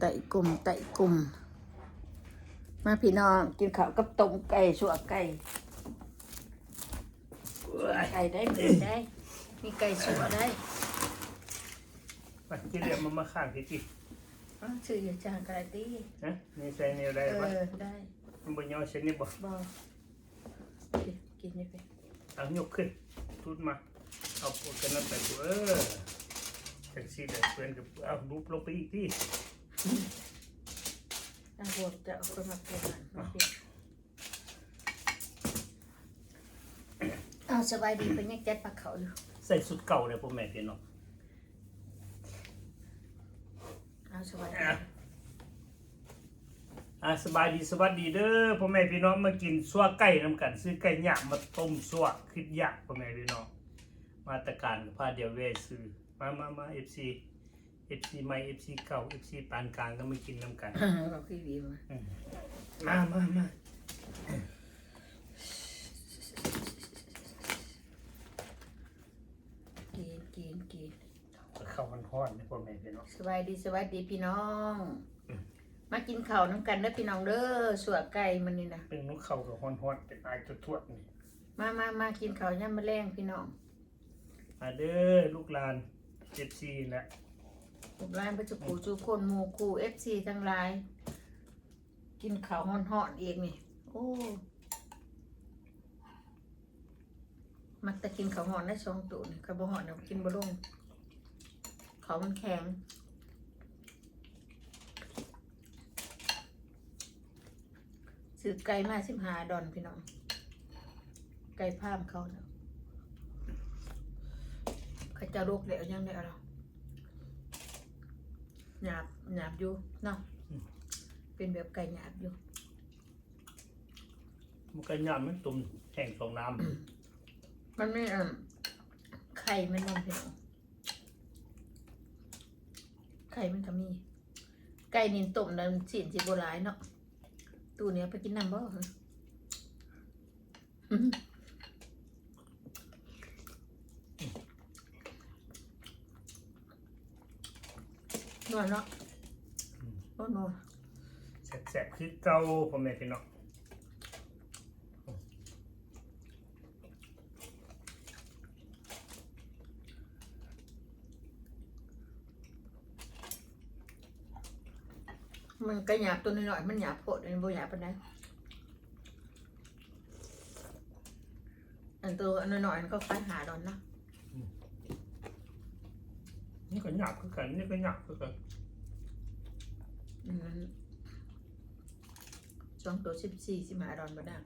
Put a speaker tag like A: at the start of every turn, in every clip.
A: ไต่กลุ่มไต่กลุ่ม มาพี่น้อง กินข้าวกับต้มไก่สัวไก่ไก่ได้มีได้ มีไก่สัวได้
B: ไปกินเดี๋ยวมันมาข้างพี่จี
A: อ้าวชื่ออย่าจางกระตี
B: นะนี่ใส่แนวได้
A: เอ
B: ปะ
A: อได้
B: มันบ่ยาวเส้นนี้บ่
A: บอกินนี่ไป
B: เอายกขึ้นทุดมา เอาพวกกันนั้นไปดูเออจังซี่เด้อเพื่อนกับเอารูปลงไปอีกที่
A: ตั้งบวกจะเอาคนมาเปลี่ยนมาเปลี่ยนเอาสบายดีเป็นยังแจ๊ดปลาเขาอยู่
B: ใส่สุดเก่าเลยพ่อแม่พี่น้อง
A: เอาสบายดี
B: อะอะสบายดีสวัสดีเด้อพ่อแม่พี่น้องมากินซัวไก่นํกัน ซื้อไก่ย่างมาต้มซัวคิดยากพ่อแม่พี่น้องมาตรการกับพาเดียวเวซื้อมามามา FC FC ใหม่ FC เก่า FC ปานกลางก็มากินนํกัน
A: บอกพี่วีมา
B: มามามา
A: กินกินกิน
B: เข้ามันฮ้อนนี่พ่อแม่พี่น้อง
A: สบายดีสวัสดีพี่น้องมากินข้าวน้ำกันเด้อพี่น้องเด้อสัวไก่มันนี่นะ
B: เป็นนุกเข้ากับฮ้อนๆเป็นอายทวดๆนี่
A: มามามากินข้าวย่ำมะแรงพี่น้อง
B: มาเด้อลูกหลาน7 4นะ
A: ลูกหลานพระจุกูจูคนหมู่คูเอฟซีทั้งหลาย กินข้าวห่อนๆเองนี่ โอ้มักแต่กินข้าวห่อนได้สองตัวนี่ข้าวบ่ห่อนเนี่ยกินบ่ลงข้าวมันแข็งซื้อไก่มาสิบหาดอนพี่น้อง ไก่พามเขาเนาะเขาจะลูกเดี๋ยวยังได้เอาเรา หยาบหยาบอยู่เนาะเป็นแบบไก่หยาบอยู่
B: มันก็ย่ามมันตุ่มแห้งสองน้ำ
A: มันไม่เอ่อไข่มันนมพี่น้องไข่มันก็มี ไก่นินต้มแล้วสีนสิโบราณเนาะตู้เนี้ยไปกินน้ำบ่ฮะอื้อ นัวเนาะโอ้นัว
B: แสบๆคือเก่าพ่อแม่พี่น้อง
A: มันก็หยาบตัวน้อยๆมันหยาบโพดอันนี้บ่หยาบปานใดอันตัวน้อยๆมันก็คล้ายหาดอนเนาะ
B: นี่ก็หยาบคือกัน นี่ก็หยาบคือกัน
A: อืมสองตัวสิบสี่สิบห้าดอนบ่ได้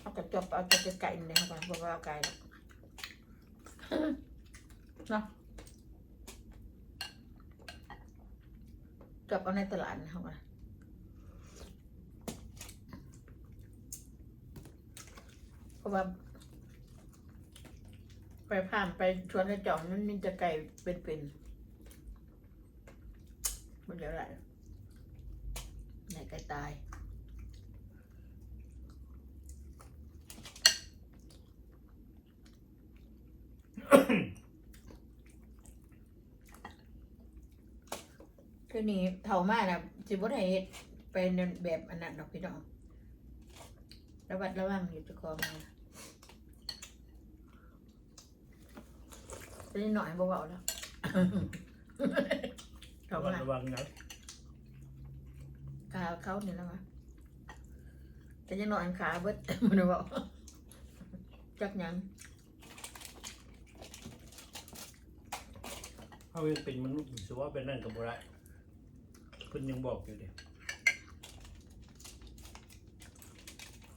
A: เอากระจบเอากระจะไก่เนี่ยครับบอกว่าเอาไก่หรอกเนะจบเอาในตลาดนะครับว่าเพ ราะว่า ไปผ่านไปชวนไอ้จ่องนั้นมันจะไก่เป็นๆมันเดี๋ยวอะไรไหนไก่ตายคือนี้เท่ามากนะสิบ่ได้เฮ็ดเป็นแบบอันนั้นดอกพี่น้องระวัดระวังอยู่จะคองมา จะได้หน่อยเบาๆแล้วเท่า
B: ระวัง
A: มาก
B: ระวังนะ
A: ขาเขาเนี่ยแล้ววะแต่ยังหน่อยขาเบิดมันบอกจักหยัง
B: เขายังเป็นมนุษย์อยู่สิว่าเป็นนั่นกับบ่ได้เพิ่นยังบอกอยู่เดิ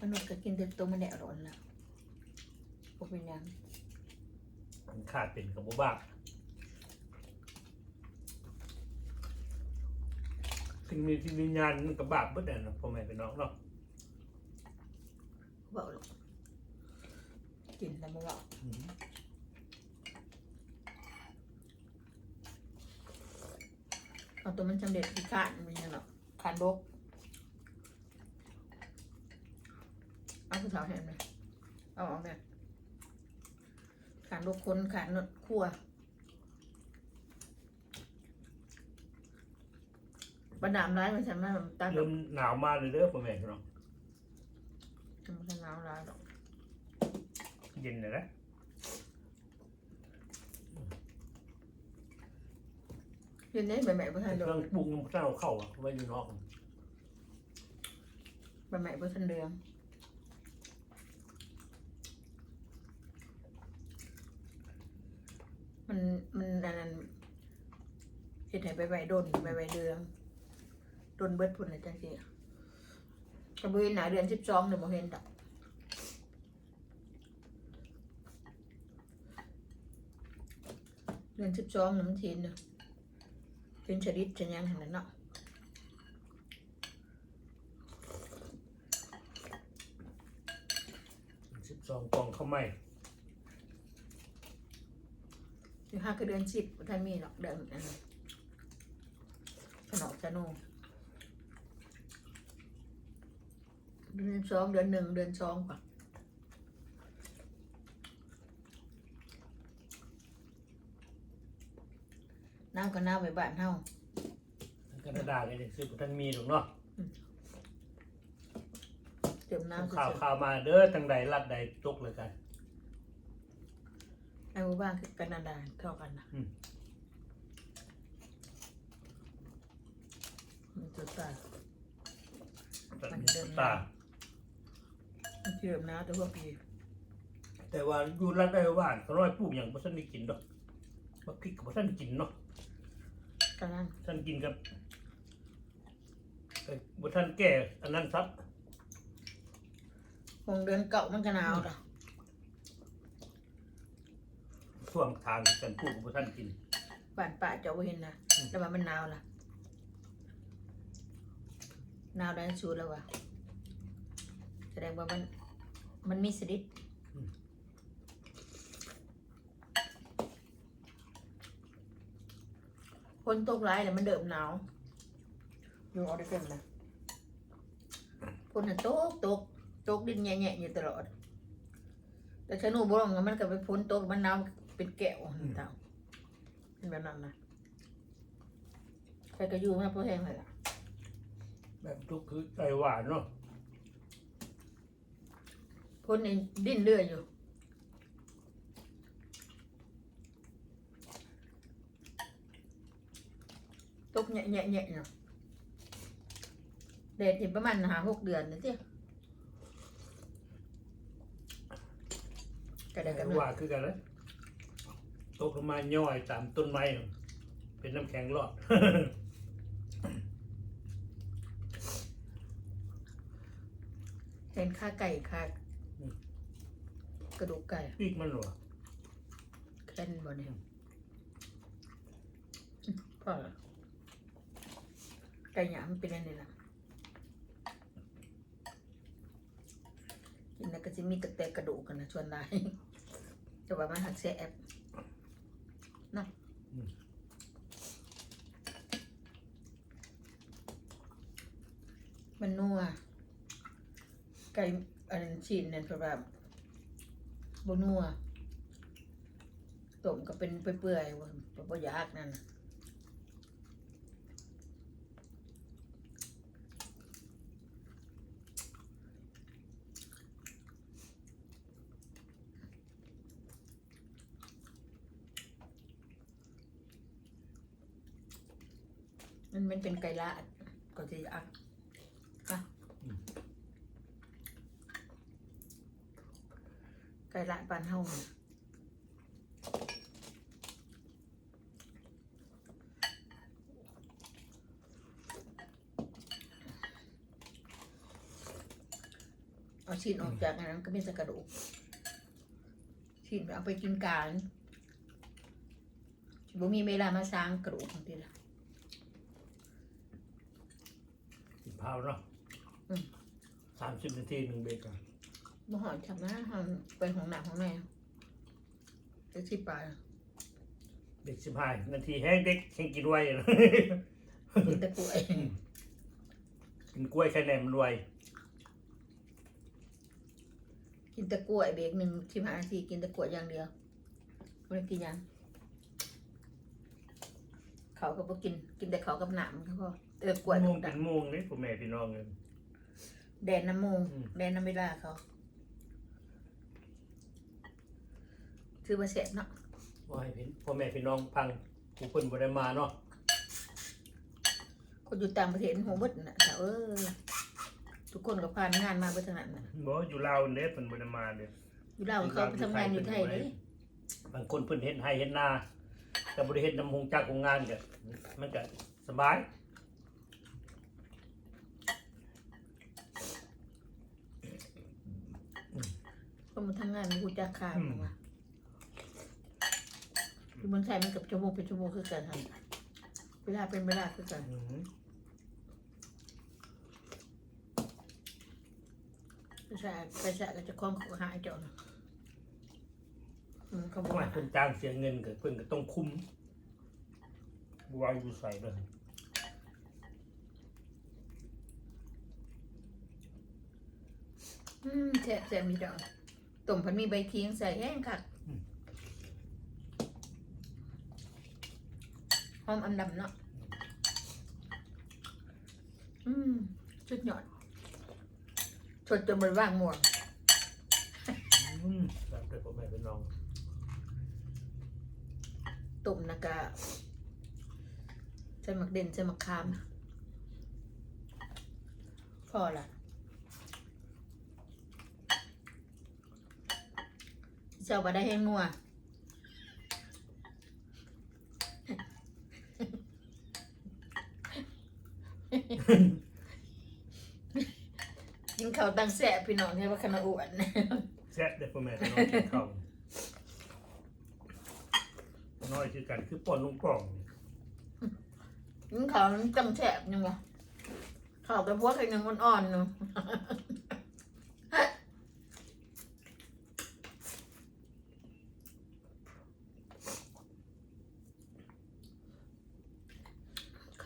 A: มนุษย์ก็กินเต็มตัวมันแดดร้อนแล้วพวกเป็นหยัง
B: มันขาดเป็นกับบ่บ้าสิ่งมีที่วิญญาณมันกับบาปเบิดนั่นน่ะพ่อแม่พี่น้องเนาะ
A: เขาบอกหรอกกินแต่ไม่บอก
B: อืม
A: เอาตัวมันสำเร็จที่ขานมันยังหรอกขานบกเอาผู้สาวแทนเลยเอาออกเลย ขาดลูกคนขาดนดครัวบรรดามร้ายมันฉันมาตาด
B: เริ่มหนาวมากเลยเด้อพ่อแม่พี่น้อง
A: มันจะหนาวร้ายหรอก
B: เย็นเลยนะ
A: เย็นนี้ใบใหม่บ่ทัน
B: เค
A: เดือ
B: รื่อนงปรุงมันต้องเอาเข้าอะไว้อยู่นอก
A: ใบใหม่บ่ทันเดือน มันมันอันนั้นเฮ็ดให้ใบใบโดนใบใบเดืองโดนเบิดพุ่นเลยจังซี่กระบือหนาเดือนสิบสองเนี่ยบ่เห็นดอกเดือนสิบสองนี่ยมันทีนเนี่ยเป็นชนิดชนิดขนาดนั้นเนาะ
B: สิบสองกล่องข้าวไหม
A: สิบห้าก็เดือนสิบบ่ท่านมีหรอกเดือนอันนั้นขนมจะนูเดือนสองเดือนหนึ่งเดือนสองกว่าน้ำก็น้ำไปบ้านเฮา
B: แคนาดาก็ยังซื้อบ่ท่านมีหรอกเนาะ
A: เติมน้ำ
B: ข่าว
A: เฉย
B: ข่าวมาเด้อทางใดรัดใดตกเลยกัน
A: ๆไอ้หมู่บ้านคือแคนาดาเท่ากันนะ
B: อืม
A: มันจะตาย
B: ต
A: มันเดิน
B: ตา
A: มันเติมน้ำแต่ว่าปี
B: แต่ว่าอยู่รัดได้ว่านเขาน้อยปลูกอย่างบ่ทันได้กินดอกบักพริกก็บ่ทันกินเนาะ
A: กันนั้น
B: ท่านกินกับเอ้ยบ่ท่านแก่อันนั้นครับ
A: คงเดือนเก่ามันก็หนาวจ้ะ
B: ช่วงทางที่ท่านปลูกบ่ท่านกิน
A: บ้านป่าเจะว่าเห็นนะ
B: อืม
A: แต่ว่ามันหนาวล่ะหนาวได้สูดแล้ววะแสดงว่ามันมันมีสดิดคนตกร้ายแต่มันเดิมหนาวอยู่ออริเกนนะคนน่ะตกตกตกดินแง่ๆอยู่ตลอด แต่ฉันอูบ่ลงมันก็ไปพ้นตกมันหนาว เป็นแก้วเต่าเป็นแบบนั้นนะใครก็อยู่มาเพราะแห้งเลยล่ะ
B: แบบทุกคือใจหวานเนาะ
A: พ้นในดิ้นเรื่อยอยู่ตกแ nhẹ nhẹ nhẹ เนาะเดทอยู่ประมาณหาหกเดือนนะเจ้ก็ได้
B: ใจ
A: กัน
B: หวานคือกันเลย ตกลงมาย่อยตามต้นไม้น่ะเป็นน้ำแข็งรอด
A: เห็นข้าไก่ข้า
B: อืม
A: กระดูกไก่
B: ปีกมันหรอ
A: แค่นบ่เนี่ยอืมพอละไก่หยามนเป็นอันนี้ล่ะกินแล้วก็จะมีแตแต่กระดูกกันนะชวนได้แต่ว่ามันหักเสียแอบเน่ะมันนัวไก่อันจีนชิ้นนั่นเพระว่าบนัวต้มก็เป็นเปื่อยๆว่ะบ่ยากนั่นนะ มันมันเป็นไก่ลาดก็จะอยากอะไก่ลาดปานเฮาน่ะเอาชิ้นออกจากอันนั้นก็มีแต่กระดูกชิ้นเอาไปกินกลารบ่มีเวลามาสร้างกระดูกของทีละ
B: กินเผาเนาะ
A: อืม
B: สามสิบนาทีหนึ่งเบรกก่อน
A: บ่หอยทำนะทำไปของหนักของแม่เด็กที่ปลาย
B: เด็กสิบห้านาทีแห้งเด็กแห้งกินไวนะ
A: กินแตะกล้วย
B: กินกล้วยแค่ไหนมันไว
A: กินแต่กล้วยเบรกหนึ่งสิบห้านาทีกินแต่กล้วยอย่างเดียวไม่ได้กินหยังเขาก็บ่กิน กินแต่เขาวกับหนามเขาก็ เออกล้วย
B: โม
A: มั
B: ง
A: นดั
B: เป็
A: ง
B: นโมงนี่พ่อแม่พี่น้องเลย
A: แดนน้ำมูก
B: อืม
A: แดนน้ำเวลาเขาคือมาเสร็จเนาะ
B: ว่าให้พี่พ่อแม่พี่น้องฟังผู้เพิ่นบ่ได้มาเนาะ
A: คนอยู่ต่างประเทศหัวเบดน่ะแต่เออทุกคนก็ผ่านงานมาเพื่อทางนั้นน่ะ
B: บ่อยู่ลาวเด้เพิ่นบ่ได้มาเด้
A: อยู่ลาวเขาไปทำงานอยู่ไทยเลย
B: บางคนเพิ่นเฮ็ดให้เฮ็ดนาแต่บ่ได้เฮ็ดนำหงจักโรงงานก็มันก็สบาย
A: คนมาทำงานมีกูจักขาดมาว่าอยู่เมืองไทยมันกับชั่วโมงเป็นชั่วโมงคือกันทำเวลาเป็นเวลาคือกัน
B: อืม
A: ไปใส่ไปใส่ก็จะคล้องเขาหายเจ้าน่ะอืมเขาบอก
B: ว่า
A: ว่า
B: เพิ่นจ้างเสียเงินก็เพิ่นก็ต้องคุมบ่ว่าอยู่ใส่เด้อ
A: อืมแซ่บแซ่บมีดอก ต้มพันมีใบเคียงใส่แห้งคักหอมอันดำเนาะอืมชุดหยอดชดจนมันว่างหมวง
B: อืมแบบเด้อพ่อแม่พี่น้อง
A: ตุ่มนะกะใส่หมักเด่นใส่หมักคามพอละ เจ้าบ่ได้ให้งัวกินข้าวตังแสบพี่น้องเนี่ยว่าขนาดอ้วน
B: แซ่บเด้อพ่อแม่พี่น้องกินข้าวน้อยคือกันคือป่นลงกล่องนี่
A: กินข้าวมันจังแสบยังวะข้าวกับพวกไอ้ยังอ่อนๆเนาะ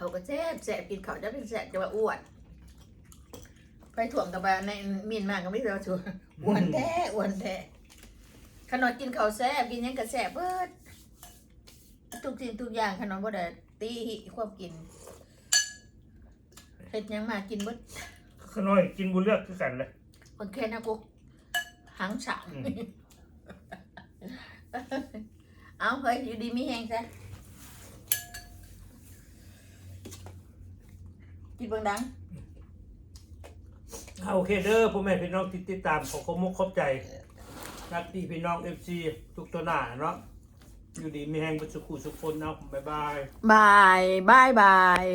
A: เขาก็แซ่บแซ่บกินเขาวจะเป็นแซ่บจะว่าอ้วนไปถ่วงกับบ้านในมีนมากก็ไม่รู้ชัวร์อ้วนแท้อ้วนแท้ขนมกินเขาวแซ่บกินหยังก็แซ่บเบิดทุกสิ่งทุกอย่างขนมบ่ได้ตีหิควบกินเฮ็ดหยังมากินเบิด
B: ขน้อยกินบุเลือกคือกันเลย
A: คนแค่นะกุกหางฉาง
B: อืม
A: เอาเฮ้ยอยู่ดีมีแหงซะ กินเบิ่งดัง
B: อ่าโอเคเด้อพ่อแม่พี่น้องที่ติดตามขอขอบมุกขอบใจนักตีพี่น้องเอฟซีทุกตัวหน้าเนาะอยู่ดีมีแหงบุสุขุสุขคนเนาะบ๊ายบาย
A: บายบายบาย